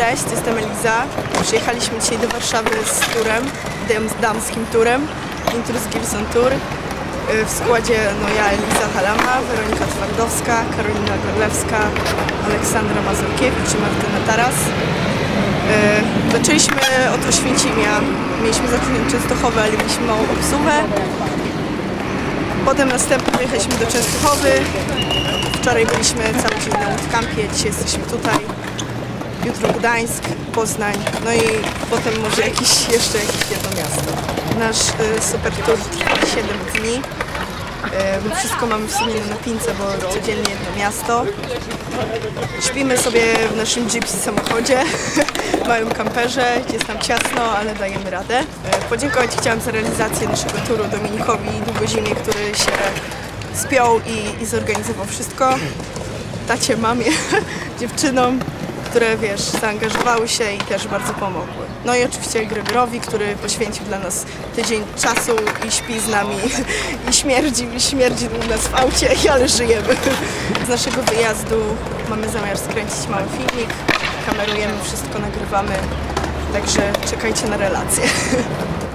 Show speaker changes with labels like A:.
A: Cześć, jestem Eliza. Przyjechaliśmy dzisiaj do Warszawy z turem, dam- damskim turem, Intrus Gibson Tour. Y, W składzie no ja, Eliza Halama, Weronika Twardowska, Karolina Gorlewska, Aleksandra Mazurkiewicz i Martyna Taras. Y, Zaczęliśmy od Oświęcimia. Mieliśmy zacząć od Częstochowy, ale mieliśmy małą obsługę. Potem następnie pojechaliśmy do Częstochowy. Wczoraj byliśmy cały dzień na Łódkampie, dzisiaj jesteśmy tutaj. Jutro Gdańsk, Poznań, no i potem może jakiś, jeszcze jakieś jedno miasto. Nasz y, super tour trwa 7 dni. Y, wszystko mamy w sumie na pince, bo codziennie jedno miasto. Śpimy sobie w naszym gypsy samochodzie, w małym kamperze, jest nam ciasno, ale dajemy radę. Y, Podziękować chciałam za realizację naszego turu Dominikowi Długozimie, który się spiął i, i zorganizował wszystko. Tacie, mamie, dziewczynom, które wiesz, zaangażowały się i też bardzo pomogły. No i oczywiście Gregorowi, który poświęcił dla nas tydzień czasu i śpi z nami i śmierdzi, śmierdzi u nas w aucie, ale żyjemy. Z naszego wyjazdu mamy zamiar skręcić mały filmik, kamerujemy wszystko, nagrywamy, także czekajcie na relacje.